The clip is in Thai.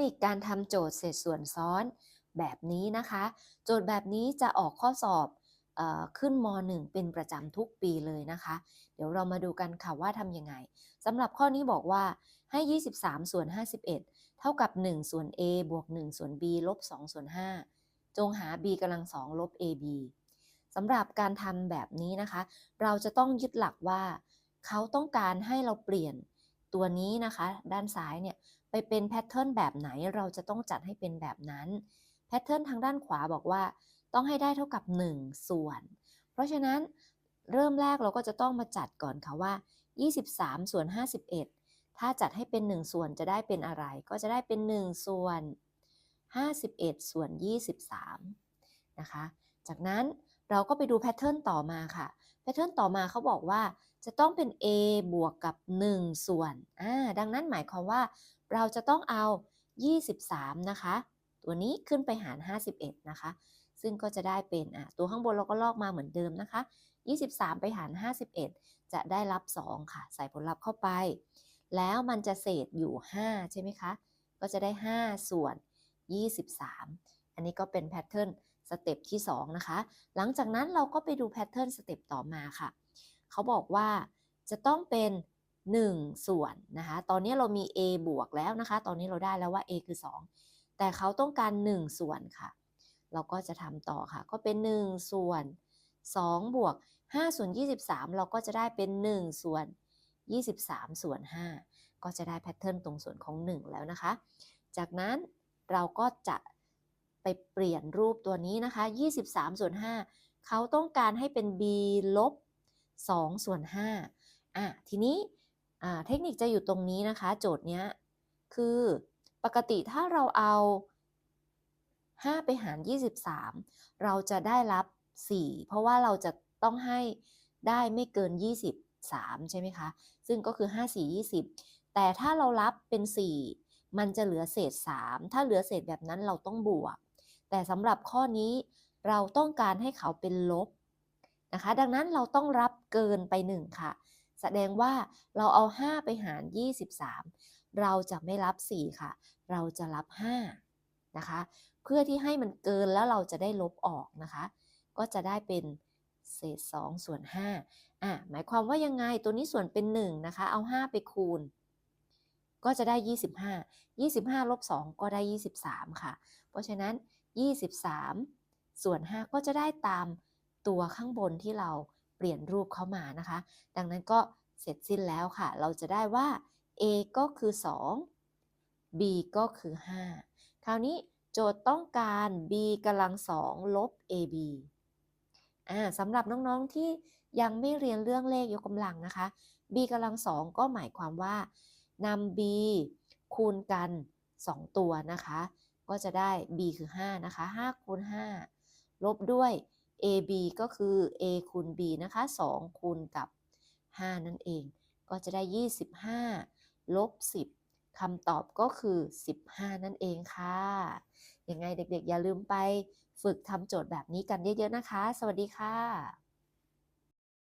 นิคการทำโจทย์เศษส่วนซ้อนแบบนี้นะคะ โจทย์แบบนี้จะออกข้อสอบอขึ้นม .1 เป็นประจำทุกปีเลยนะคะ เดี๋ยวเรามาดูกันค่ะว่าทำยังไงสำหรับข้อนี้บอกว่าให้ 23 ส่วน 51 เท่ากับ 1 ส่วน a บวก 1 ส่วน b ลบ 2 ส่วน 5 จงหา b กำลัง 2 ลบ ab สำหรับการทำแบบนี้นะคะ เราจะต้องยึดหลักว่า เขาต้องการให้เราเปลี่ยน ตัวนี้นะคะ ด้านซ้ายเนี่ยไปเป็นแพทเทิร์นแบบไหนเราจะต้องจัดให้เป็นแบบนั้นแพทเทิร์นทางด้านขวาบอกว่า ต้องให้ได้เท่ากับ 1 ส่วน เพราะฉะนั้นเริ่มแรกเราก็จะต้องมาจัดก่อนค่ะว่า 23 ส่วน 51 ถ้าจัดให้เป็น 1 ส่วนจะได้เป็นอะไร ก็จะได้เป็น 1 ส่วน 51 ส่วน 23 นะคะ จากนั้นเราก็ไปดูแพทเทิร์นต่อมาค่ะ แพทเทิร์นต่อมาเขาบอกว่า จะต้องเป็น a บวกกับ 1 ส่วนอ่าดังนั้นหมายความว่า เราจะต้องเอา 23 นะคะ ตัวนี้ขึ้นไปหาร 51 นะคะ ซึ่งก็จะได้เป็นอะตัวข้างบนเราก็ลอกมาเหมือนเดิมนะคะ 23 ไปหาร 51 จะได้รับ 2 ค่ะ ใส่ผลลัพธ์เข้าไป แล้วมันจะเศษอยู่ 5 ใช่ไหมคะ ก็จะได้ 5 ส่วน 23 อันนี้ก็เป็นแพทเทิร์นสเต็ปที่ 2 นะคะ หลังจากนั้นเราก็ไปดูแพทเทิร์นสเต็ปต่อมาค่ะ เขาบอกว่าจะต้องเป็น 1 ส่วนนะคะ ตอนนี้เรามี a บวกแล้วนะคะ ตอนนี้เราได้แล้วว่า a คือ 2 แต่เขาต้องการ 1 ส่วนค่ะ เราก็จะทำต่อค่ะ ก็เป็น 1 ส่วน 2 บวก 5 ส่วน 23 เราก็จะได้เป็น 1 ส่วน 23 ส่วน 5 ก็จะได้แพทเทิร์นตรงส่วนของ 1 แล้วนะคะ จากนั้นเราก็จะไปเปลี่ยนรูปตัวนี้นะคะ 23 ส่วน 5 เขาต้องการให้เป็น b ลบ 2 ส่วน5อะทีนี้เทคนิคจะอยู่ตรงนี้นะคะ โจทย์เนี้ยคือปกติถ้าเราเอา 5 ไปหาร 23 เราจะได้รับ 4 เพราะว่าเราจะต้องให้ได้ไม่เกิน 23 ใช่ไหมคะ ซึ่งก็คือ 5 4 20 แต่ถ้าเรารับเป็น 4 มันจะเหลือเศษ 3 ถ้าเหลือเศษแบบนั้นเราต้องบวก แต่สำหรับข้อนี้เราต้องการให้เขาเป็นลบ นะคะ ดังนั้นเราต้องรับเกินไป 1 ค่ะ แสดงว่าเราเอา 5 ไปหาร 23 เราจะไม่รับ 4 ค่ะ เราจะรับ 5 นะคะ เพื่อที่ให้มันเกินแล้วเราจะได้ลบออกนะคะ ก็จะได้เป็นเศษ2ส่วน5อะหมายความว่ายังไงตัวนี้ส่วนเป็น 1 นะคะ เอา 5 ไปคูณ ก็จะได้ 25 25ลบ2ก็ได้ 23 ค่ะ เพราะฉะนั้น 23 ส่วน 5 ก็จะได้ตาม ตัวข้างบนที่เราเปลี่ยนรูปเข้ามานะคะ ดังนั้นก็เสร็จสิ้นแล้วค่ะ เราจะได้ว่า a ก็คือ 2 b ก็คือ 5 คราวนี้โจทย์ต้องการ b กำลัง2ลบ ab อ่าสำหรับน้องๆที่ยังไม่เรียนเรื่องเลขยกกำลังนะคะ b กำลัง2ก็หมายความว่านำ b คูณกัน 2 ตัวนะคะ ก็จะได้ b คือ 5 นะคะ 5 คูณ 5 ลบด้วย ab ก็คือ a คูณ b นะคะ 2 คูณกับ 5 นั่นเอง ก็จะได้ 25 ลบ 10คำตอบก็คือ 15 นั่นเองค่ะ ยังไงเด็กๆ อย่าลืมไปฝึกทำโจทย์แบบนี้กันเยอะๆนะคะ สวัสดีค่ะ